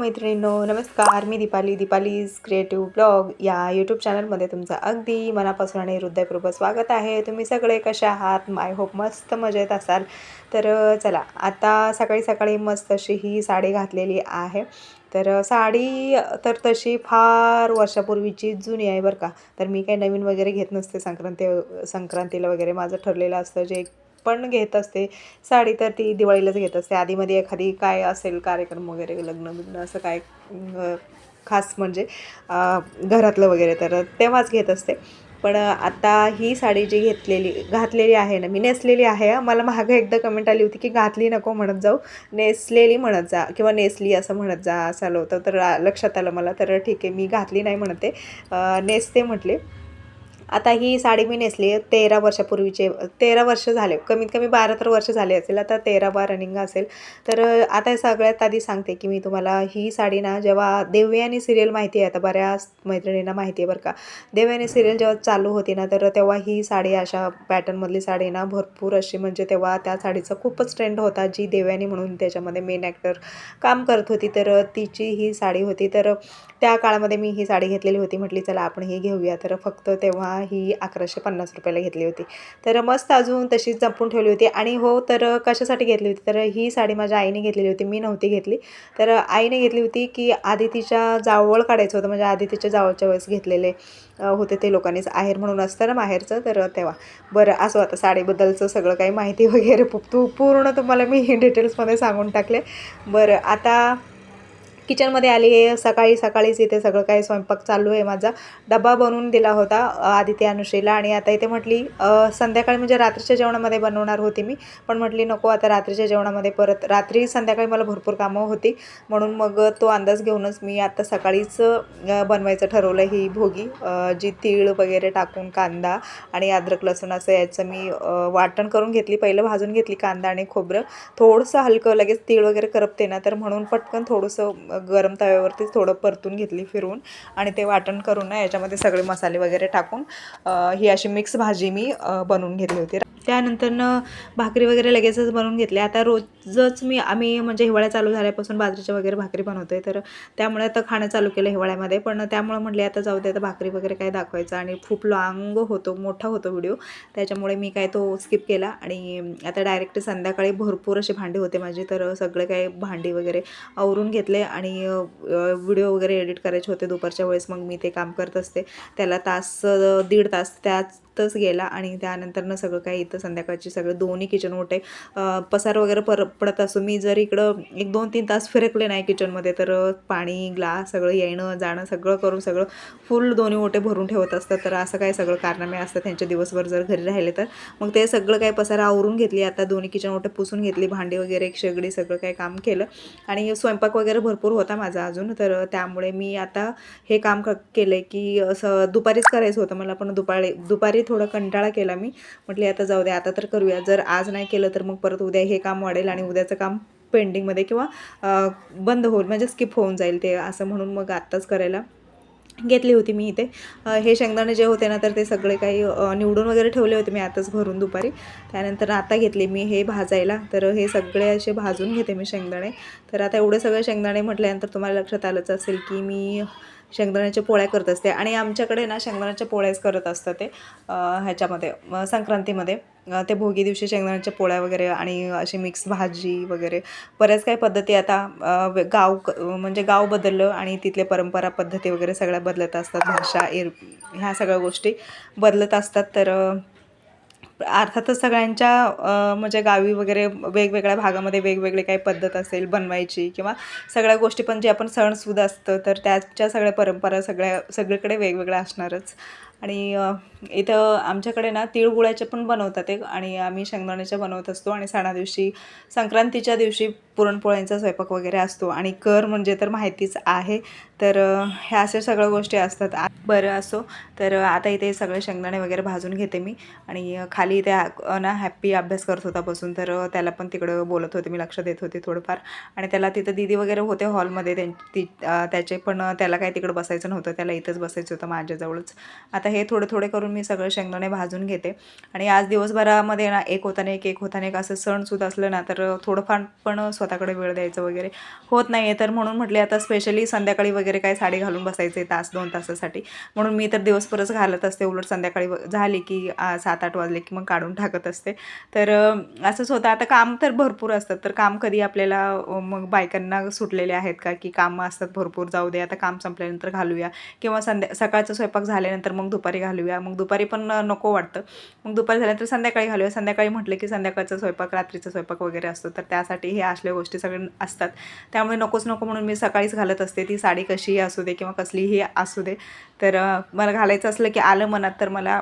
Hello मैत्रिणींनो नमस्कार. मी दीपाली. दीपालीज क्रिएटिव्ह ब्लॉग या यूट्यूब चॅनलमध्ये तुमचं अगदी मनापासून आणि हृदयपूर्वक स्वागत आहे. तुम्ही सगळे कसे आहात? माय होप मस्त मजेत असाल. तर चला आता सकाळी सकाळी मस्त अशी ही साडी घातलेली आहे. तर साडी तर तशी फार वर्षापूर्वीची जुनी आहे बरं का. तर मी काही नवीन वगैरे घेत नसते. संक्रांती संक्रांतीला वगैरे माझं ठरलेलं असतं जे पण घेत असते. साडी तर ती दिवाळीलाच घेत असते. आधीमध्ये एखादी काय असेल कार्यक्रम वगैरे लग्न बिग्न असं काय खास म्हणजे घरातलं वगैरे तर तेव्हाच घेत असते. पण आता ही साडी जी घेतलेली घातलेली आहे ना मी नेसलेली आहे. मला मागं एकदा कमेंट आली होती की घातली नको म्हणत जाऊ. नेसलेली म्हणत जा किंवा नेसली असं म्हणत जा असं आलं होतं. तर लक्षात आलं मला. तर ठीक आहे मी घातली नाही म्हणते. नेसते म्हटले. आता ही साडी मी नेसली आहे तेरा वर्षापूर्वीचे तेरा वर्ष झाले कमीत कमी बारा तर वर्ष झाले असेल आता तेरा बार रनिंग असेल. तर आता सगळ्यात आधी सांगते की मी तुम्हाला ही साडी ना जेव्हा देवयानी सिरियल माहिती आहे आता बऱ्याच मैत्रिणींना माहिती आहे बरं का. देवयानी सिरियल जेव्हा चालू होती ना तर तेव्हा ही साडी अशा पॅटर्नमधली साडी ना भरपूर अशी म्हणजे तेव्हा त्या साडीचा खूपच ट्रेंड होता जी देवयानी म्हणून त्याच्यामध्ये मेन ॲक्टर काम करत होती. तर तिची ही साडी होती. तर त्या काळामध्ये मी ही साडी घेतलेली होती म्हटली चला आपण ही घेऊया. तर फक्त तेव्हा ही अकराशे पन्नास रुपयाला घेतली होती. तर मस्त अजून तशीच जपून ठेवली होती. आणि हो तर कशासाठी घेतली होती? तर ही साडी माझ्या आईने घेतलेली होती. मी नव्हती घेतली. तर आईने घेतली होती की आधी तिच्या जावळ काढायचं होतं. म्हणजे आधी तिच्या जावळच्या वेळेस घेतलेले होते ते लोकांनीच. आहेर म्हणून असतं ना माहेरचं? तर तेव्हा. बरं असं आता साडीबद्दलचं सगळं काही माहिती वगैरे. तू पूर्ण तुम्हाला मी डिटेल्समध्ये सांगून टाकले. बरं आता किचनमध्ये आली आहे. सकाळी सकाळीच इथे सगळं काही स्वयंपाक चालू आहे माझा. डबा बनवून दिला होता आदित्य आदिती अनुश्रीला. आणि आता इथे म्हटली संध्याकाळी म्हणजे रात्रीच्या जेवणामध्ये बनवणार होती मी. पण म्हटली नको आता रात्रीच्या जेवणामध्ये परत रात्री संध्याकाळी मला भरपूर कामं होती. म्हणून मग तो अंदाज घेऊनच मी आता सकाळीच बनवायचं ठरवलं ही भोगी जी तीळ वगैरे टाकून कांदा आणि अद्रक लसूण असं याचं मी वाटण करून घेतली. पहिलं भाजून घेतली कांदा आणि खोबरं. थोडंसं हलकं लगेच तीळ वगैरे करपते ना तर म्हणून पटकन थोडंसं गरम तव्यावरती थोडं परतून घेतली फिरून आणि ते वाटण करून ना याच्यामध्ये सगळे मसाले वगैरे टाकून ही अशी मिक्स भाजी मी बनवून घेतली होती. त्यानंतरनं भाकरी वगैरे लगेचच बनवून घेतली. आता रोजच मी आम्ही म्हणजे हिवाळ्या चालू झाल्यापासून बाजरीच्या वगैरे भाकरी बनवते तर त्यामुळे आता खाणं चालू केलं हिवाळ्यामध्ये. पण त्यामुळे म्हटले आता जाऊ दे आता भाकरी वगैरे काय दाखवायचं. आणि खूप लॉंग होतो मोठा होतो व्हिडिओ. त्याच्यामुळे मी काय तो स्किप केला. आणि आता डायरेक्ट संध्याकाळी भरपूर असे भांडी होते माझे. तर सगळे काय भांडी वगैरे आवरून घेतले. आणि व्हिडिओ वगैरे एडिट करायचे होते. दुपारच्या वेळेस मग मी ते काम करत असते. त्याला तास दीड तास त्याच त्यातच गेला आणि त्यानंतरनं सगळं काही इथं संध्याकाळची सगळं दोन्ही किचन मोठे पसार वगैरे पर पडत असो मी जर इकडं एक दोन तीन तास फिरकले नाही किचनमध्ये तर पाणी ग्लास सगळं येणं जाणं सगळं करून सगळं फुल दोन्ही ओटे भरून ठेवत असतात. तर असं काय सगळं कारनामे असतात त्यांचे दिवसभर जर घरी राहिले तर. मग ते सगळं काही पसारा आवरून घेतली. आता दोन्ही किचन ओटे पुसून घेतली भांडी वगैरे एक शेगडी सगळं काही काम केलं. आणि स्वयंपाक वगैरे भरपूर होता माझा अजून. तर त्यामुळे मी आता हे काम क केलं आहे की असं दुपारीच करायचं होतं. मला पण दुपारी दुपारी थोडा कंटाळा केला मी. म्हटले आता जाऊ दे आता तर करूया. जर आज नाही केलं तर मग परत उद्या हे काम वाढेल आणि उद्याचं काम पेंडिंगमध्ये किंवा बंद होईल म्हणजे स्किप होऊन जाईल ते असं म्हणून मग आत्ताच करायला घेतली होती मी इथे. हे शेंगदाणे जे होते ना तर ते सगळे काही निवडून वगैरे ठेवले होते मी आताच भरून दुपारी. त्यानंतर आता घेतले मी हे भाजायला. तर हे सगळे असे भाजून घेते मी शेंगदाणे. तर आता एवढे सगळे शेंगदाणे म्हटल्यानंतर तुम्हाला लक्षात आलंच असेल की मी शेंगदाण्याच्या पोळ्या करत असते. आणि आमच्याकडे ना शेंगदाण्याच्या पोळ्याच करत असतात ते ह्याच्यामध्ये संक्रांतीमध्ये. ते भोगी दिवशी शेंगदाण्याच्या पोळ्या वगैरे आणि अशी मिक्स भाजी वगैरे. बऱ्याच काही पद्धती आता गाव क- म्हणजे गाव बदललं आणि तिथले परंपरा पद्धती वगैरे सगळ्या बदलत असतात. भाषा एर ह्या सगळ्या गोष्टी बदलत असतात. तर अर्थातच सगळ्यांच्या म्हणजे गावी वगैरे वेगवेगळ्या भागामध्ये वेगवेगळे काही पद्धत असेल बनवायची किंवा सगळ्या गोष्टी पण जे आपण सणसुद असतं तर त्याच्या सगळ्या परंपरा सगळ्या सगळीकडे वेगवेगळ्या असणारच. आणि इथं आमच्याकडे ना तिळगुळाचे पण बनवतात एक आणि आम्ही शेंगदाण्याच्या बनवत असतो. आणि सणा दिवशी संक्रांतीच्या दिवशी पुरणपोळ्यांचा स्वयंपाक वगैरे असतो आणि कर म्हणजे तर माहितीच आहे. तर ह्या अशा सगळ्या गोष्टी असतात. बरं असो. तर आता इथे सगळे शेंगदाणे वगैरे भाजून घेते मी. आणि खाली इथे ना हॅप्पी अभ्यास करत होता बसून तर त्याला पण तिकडं बोलत होते. मी लक्ष देत होते थोडंफार. आणि त्याला तिथं दिदी वगैरे होते हॉलमध्ये. त्यां ती त्याचे पण त्याला काही तिकडं बसायचं नव्हतं. त्याला इथंच बसायचं होतं माझ्याजवळच. आता हे थोडे थोडे करून मी सगळे शेंगदाणे भाजून घेते. आणि आज दिवसभरामध्ये ना एक होताना एक एक होताना एक असं सणसुद्धा असलं ना तर थोडंफार पण स्वतः स्वतःकडे वेळ द्यायचं वगैरे होत नाही आहे तर म्हणून म्हटले आता स्पेशली संध्याकाळी वगैरे काय साडी घालून बसायचे तास दोन तासासाठी. म्हणून मी तर दिवसभरच घालत असते. उलट संध्याकाळी झाली की सात आठ वाजले की मग काढून टाकत असते. तर असंच होतं. आता काम तर भरपूर असतात. तर काम कधी आपल्याला मग बायकांना सुटलेले आहेत का? की कामं असतात भरपूर जाऊ दे आता काम संपल्यानंतर घालूया. किंवा संध्या सकाळचा स्वयंपाक झाल्यानंतर मग दुपारी घालूया. मग दुपारी पण नको वाटतं. मग दुपारी झाल्यानंतर संध्याकाळी घालूया. संध्याकाळी म्हटलं की संध्याकाळचा स्वयंपाक रात्रीचा स्वयंपाक वगैरे असतो. तर त्यासाठी हे असले कुठल्या गोष्टी सगळ्या असतात. त्यामुळे नकोच नको म्हणून मी सकाळीच घालत असते. ती साडी कशीही असू दे किंवा कसलीही असू दे. तर मला घालायचं असलं की आलं मनात तर मला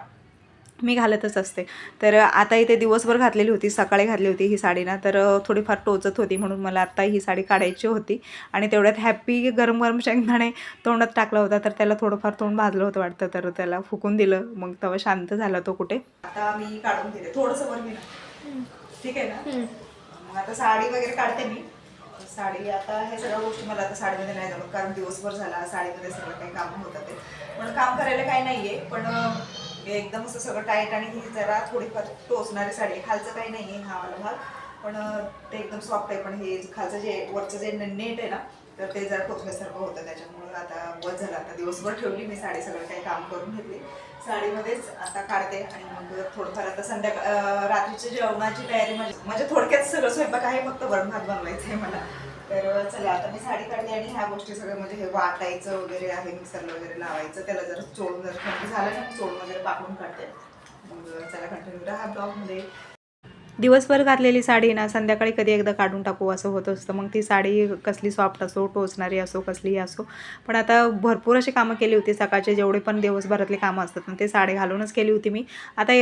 मी घालतच असते. तर आता इथे दिवसभर घातलेली होती. सकाळी घातली होती ही साडी ना. तर थोडीफार टोचत होती म्हणून मला आत्ता ही साडी काढायची होती. आणि तेवढ्यात हॅप्पी गरम गरम शेंगदाणे तोंडात टाकला होता. तर त्याला थोडंफार तोंड भाजलं होतं वाटतं. तर त्याला फुकून दिलं. मग तेव्हा शांत झाला तो कुठे. आता मी काढून दिले थोडंसं वर ठीक आहे ना? मग आता साडी वगैरे काढते मी. साडी आता हे सगळ्या गोष्टी मला आता साडीमध्ये नाही जमत कारण दिवसभर झाला साडीमध्ये सगळं काही काम होतं ते पण काम करायला काही नाहीये पण एकदम असं सगळं टाईट आणि ही जरा थोडीफार टोचणारी साडी आहे. खालचं काही नाही आहे हा वाला भाग. पण ते एकदम सॉफ्ट आहे पण हे खालचं जे वरचं जे नेट आहे ना तर ते जरा कोथल्यासारखं होतं त्याच्यामुळं आता बस झालं. आता दिवसभर ठेवली मी साडी सगळं काही काम करून घेतली. साडीमध्येच आता काढते आणि मग थोडंफार आता संध्याकाळ रात्रीची रात्रीच्या जेवणाची तयारी म्हणजे म्हणजे थोडक्यात सगळं स्वयंपाक आहे फक्त वरण भात बनवायचं आहे मला. तर चला आता मी साडी काढली आणि ह्या गोष्टी सगळं म्हणजे हे वाटायचं वगैरे आहे मिक्सरला वगैरे लावायचं. त्याला जर चोळून जर थंडी झालं ना चोळून वगैरे पाकून काढते. मग चला कंटिन्यू राहा ब्लॉगमध्ये. दिवसभर घातलेली साडी ना संध्याकाळी कधी एकदा काढून टाकू असं होत असतं. मग ती साडी कसली सॉफ्ट असो टोचणारी असो कसलीही असो. पण आता भरपूर अशी कामं केली होती. सकाळचे जेवढे पण दिवसभरातले कामं असतात ना ते साडी घालूनच केली होती मी. आता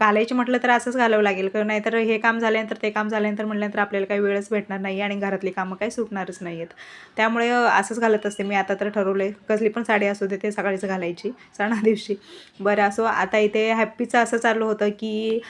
घालायची म्हटलं तर असंच घालावं लागेल. कारण नाहीतर हे काम झाल्यानंतर ते काम झाल्यानंतर म्हटल्यानंतर आपल्याला काही वेळच भेटणार नाही आणि घरातली कामं काही सुटणारच नाही आहेत त्यामुळे असंच घालत असते मी. आता तर ठरवलं कसली पण साडी असू दे ते सकाळीच घालायची सणा दिवशी बरं असो आता इथे हॅप्पीचं असं चाललं होतं की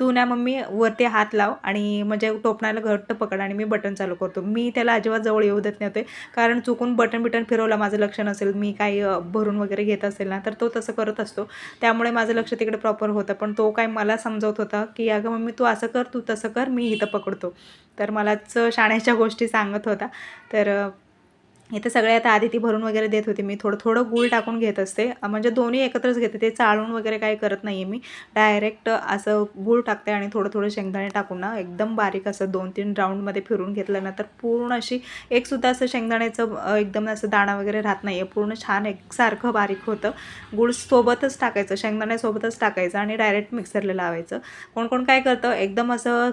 तू ना मम्मी वरती हात लाव आणि म्हणजे टोपणाला घट्ट पकड आणि मी बटन चालू करतो. मी त्याला अजिबात जवळ येऊ देत नव्हते. कारण चुकून बटन बिटन फिरवलं माझं लक्ष नसेल. मी काही भरून वगैरे घेत असेल ना तर तो तसं करत असतो. त्यामुळे माझं लक्ष तिकडे प्रॉपर होतं. पण तो काय मला समजवत होता की अगं मम्मी तू असं कर तू तसं कर मी इथं पकडतो. तर मलाच शाण्याच्या गोष्टी सांगत होता. तर इथे सगळे आता आधी ती भरून वगैरे देत होती मी. थोडं थोडं गूळ टाकून घेत असते. म्हणजे दोन्ही एकत्रच घेते. ते चाळून वगैरे काही करत नाही आहे मी. डायरेक्ट असं गूळ टाकते आणि थोडं थोडं शेंगदाणे टाकून ना एकदम बारीक असं दोन तीन राऊंडमध्ये फिरून घेतलं ना तर पूर्ण अशी एकसुद्धा असं शेंगदाण्याचं एकदम असं दाणा वगैरे राहत नाही आहे पूर्ण छान एकसारखं बारीक होतं. गूळ सोबतच टाकायचं. शेंगदाण्यासोबतच टाकायचं आणि डायरेक्ट मिक्सरला लावायचं. कोण कोण काय करतं? एकदम असं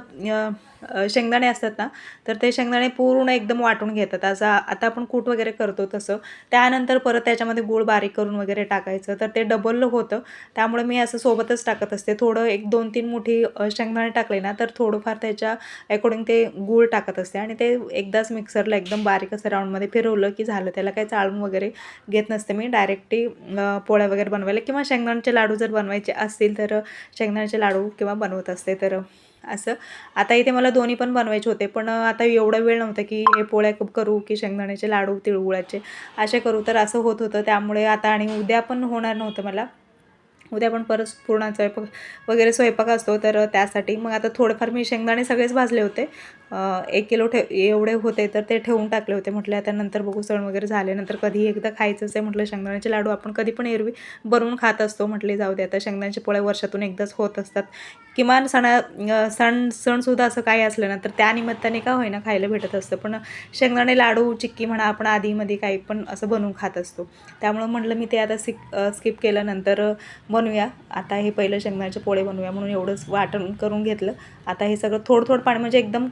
शेंगदाणे असतात ना तर ते शेंगदाणे पूर्ण एकदम वाटून घेतात. असं आता आपण कूट वगैरे करतो तसं. त्यानंतर परत त्याच्यामध्ये गूळ बारीक करून वगैरे टाकायचं. तर ते डबल होतं. त्यामुळे मी असं सोबतच टाकत असते. थोडं एक दोन तीन मोठी शेंगदाणे टाकले ना तर थोडंफार त्याच्या अकॉर्डिंग ते गूळ टाकत असते. आणि ते एकदाच मिक्सरला एकदम बारीक असं राऊंडमध्ये फिरवलं की झालं. त्याला काही चाळून वगैरे घेत नसते मी. डायरेक्टली पोळ्या वगैरे बनवायला. किंवा शेंगदाण्याचे लाडू जर बनवायचे असतील तर शेंगदाण्याचे लाडू किंवा बनवत असते. तर असं. आता इथे मला दोन्ही पण बनवायचे होते पण आता एवढा वेळ नव्हता की हे पोळ्या करू की शेंगदाण्याचे लाडू तिळगुळाचे. असे करू तर असं होत होतं. त्यामुळे आता आणि उद्या पण होणार नव्हतं मला. उद्या पण परत पूर्ण स्वयंपाक वगैरे स्वयंपाक असतो तर त्यासाठी. मग आता थोडंफार मी शेंगदाणे सगळेच भाजले होते. एक किलो ठे एवढे होते तर ते ठेवून टाकले होते. म्हटलं आता नंतर बघू सण वगैरे झाले नंतर कधी एकदा खायचंच आहे म्हटलं शेंगदाण्याचे लाडू आपण कधी पण एरवी बनवून खात असतो. म्हटले जाऊ दे आता शेंगदाण्याचे पोळ्या वर्षातून एकदाच होत असतात. किमान सणा सण सणसुद्धा असं काही असलं ना तर त्या निमित्ताने का होईना खायला भेटत असतं. पण शेंगदाणे लाडू चिक्की म्हणा आपण आधीमध्ये काही पण असं बनवून खात असतो. त्यामुळं म्हटलं मी ते आता सिक स्किप केलं नंतर बनवूया. आता हे पहिलं शेंगदाण्याचे पोळे बनवूया. म्हणून एवढंच वाटण करून घेतलं. आता हे सगळं थोडं थोडं पाणी म्हणजे एकदम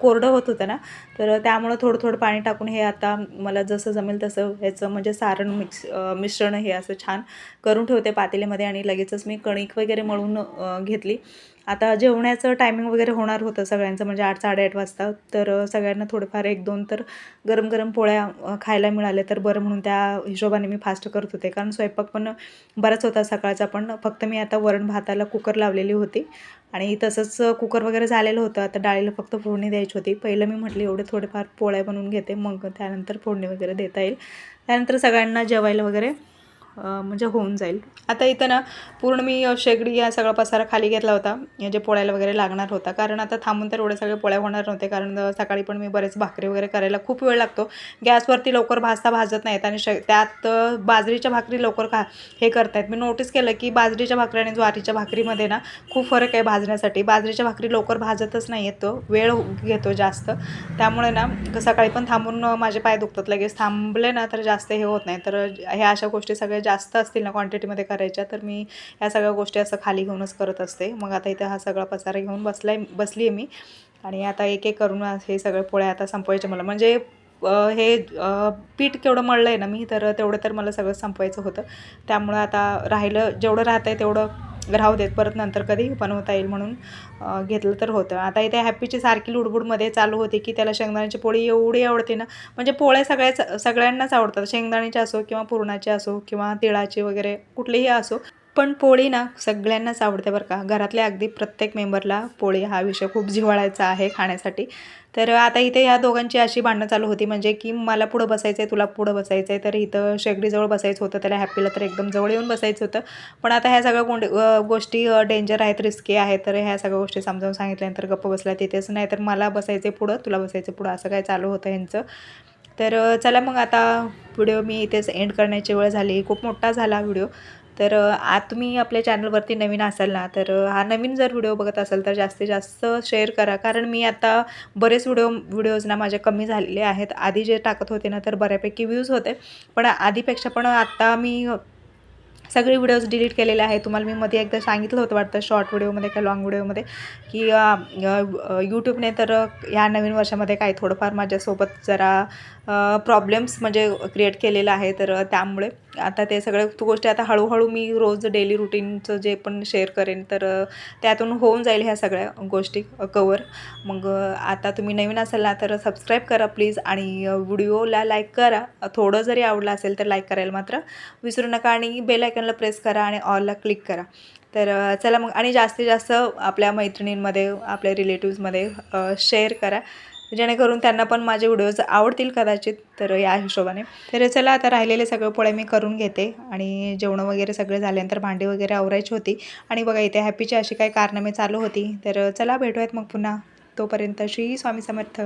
कोरडं होत होतं ना तर त्यामुळं थोडं थोडं पाणी टाकून हे आता मला जसं जमेल तसं ह्याचं म्हणजे सारण मिक्स मिश्रण हे असं छान करून ठेवते पातेल्यामध्ये आणि लगेचच मी कणिक वगैरे मळून घेतली. आता जेवण्याचं टायमिंग वगैरे होणार होतं सगळ्यांचं म्हणजे आठ साडेआठ वाजता. तर सगळ्यांना थोडेफार एक दोन तर गरम गरम पोळ्या खायला मिळाल्या तर बरं म्हणून त्या हिशोबाने मी फास्ट करत होते. कारण स्वयंपाक पण बराच होता सकाळचा पण फक्त मी आता वरण भाताला कुकर लावलेली होती. आणि तसंच कुकर वगैरे झालेलं होतं. आता डाळीला फक्त फोडणी द्यायची होती. पहिलं मी म्हटली एवढे थोडेफार पोळ्या बनवून घेते मग त्यानंतर फोडणी वगैरे देता येईल. त्यानंतर सगळ्यांना जेवायला वगैरे म्हणजे होऊन जाईल. आता इथं ना पूर्ण मी शेगडी या सगळा पसारा खाली घेतला होता. जे पोळ्याला वगैरे लागणार होता. कारण आता थांबून तर एवढे सगळे पोळ्या होणार नव्हते. कारण सकाळी पण मी बरेच भाकरी वगैरे करायला खूप वेळ लागतो. गॅसवरती लवकर भाजता भाजत नाहीत. आणि श त्यात बाजरीच्या भाकरी लवकर खा हे करतायत. मी नोटीस केलं की बाजरीच्या भाकरी आणि ज्वारीच्या भाकरीमध्ये ना खूप फरक आहे भाजण्यासाठी. बाजरीच्या भाकरी लवकर भाजतच नाही येत तो. वेळ हो, घेतो जास्त. त्यामुळे ना सकाळी पण थांबून माझे पाय दुखतात. लगेच थांबले ना तर जास्त हे होत नाही. तर ह्या अशा गोष्टी सगळ्या जास्त असतील ना क्वांटिटीमध्ये करायच्या तर मी या सगळ्या गोष्टी असं खाली घेऊनच करत असते. मग आता इथं हा सगळा पसारा घेऊन बसलाय बसली आहे मी. आणि आता एक एक करून हे सगळे पोळ्या आता संपवायचे मला. म्हणजे हे पीठ केवढं मळलं आहे ना मी तर तेवढं तर मला सगळं संपवायचं होतं. त्यामुळं आता राहिलं जेवढं राहतं आहे तेवढं राहू देत परत नंतर कधी बनवता येईल म्हणून घेतलं तर होतं. आता इथे हॅपीची सारखी लुडबुडमध्ये चालू होती की त्याला शेंगदाण्याची पोळी एवढी आवडते ना म्हणजे पोळ्या सगळ्याच सगळ्यांनाच आवडतात. शेंगदाण्याची असो किंवा पुरणाची असो किंवा तिळाची वगैरे कुठलीही असो पण पोळी ना सगळ्यांनाच आवडते बरं का. घरातल्या अगदी प्रत्येक मेंबरला पोळी हा विषय खूप जिव्हाळायचा आहे खाण्यासाठी. तर आता इथे ह्या दोघांची अशी भांडणं चालू होती म्हणजे की मला पुढं बसायचं आहे तुला पुढं बसायचं आहे तर इथं शेगडीजवळ बसायचं होतं त्याला हॅपीला तर एकदम जवळ येऊन बसायचं होतं. पण आता ह्या सगळ्या गोंड गोष्टी डेंजर आहेत रिस्की आहेत. तर ह्या सगळ्या गोष्टी समजावून सांगितल्यानंतर गप्प बसल्या तिथेच. नाही तर मला बसायचे पुढं तुला बसायचं पुढं असं काय चालू होतं ह्यांचं. तर चला मग आता व्हिडिओ मी इथेच एंड करण्याची वेळ झाली. खूप मोठा झाला व्हिडिओ तर आत आज तुम्ही आपल्या चॅनलवरती नवीन असाल ना तर हा नवीन जर व्हिडिओ बघत असाल तर जास्तीत जास्त शेअर करा. कारण मी आता बरेच व्हिडिओ व्हिडिओज ना माझे कमी झालेले आहेत. आधी जे टाकत होते ना तर बऱ्यापैकी व्ह्यूज होते. पण आधीपेक्षा पण आत्ता मी सगळे व्हिडिओज डिलीट केलेले आहे तुम्हाला मी मध्ये एकदा सांगितलं होतं वाटतं शॉर्ट व्हिडिओमध्ये किंवा लॉंग व्हिडिओमध्ये की यूट्यूबने तर या नवीन वर्षामध्ये काही थोडंफार माझ्यासोबत जरा प्रॉब्लेम्स म्हणजे क्रिएट केलेलं आहे. तर त्यामुळे आता ते सगळ्या गोष्टी आता हळूहळू मी रोज डेली रुटीनचं जे पण शेअर करेन तर त्यातून होऊन जाईल ह्या सगळ्या गोष्टी कवर मग आता तुम्ही नवीन असाल ना तर सबस्क्राईब करा प्लीज आणि व्हिडिओला लाईक करा. थोडं जरी आवडलं असेल तर लाईक करायला मात्र विसरू नका आणि बेलायकन बटनला प्रेस करा आणि ऑलला क्लिक करा. तर चला मग आणि जास्तीत जास्त आपल्या मैत्रिणींमध्ये आपल्या रिलेटिव्समध्ये शेअर करा. जेणेकरून त्यांना पण माझे व्हिडिओज आवडतील कदाचित तर या हिशोबाने. तर चला आता राहिलेले सगळे पोळे मी करून घेते आणि जेवणं वगैरे सगळे झाल्यानंतर भांडी वगैरे आवरायची होती. आणि बघा इथे हॅपीची अशी काही कारनामे चालू होती. तर चला भेटूयात मग पुन्हा. तोपर्यंत श्री स्वामी समर्थ.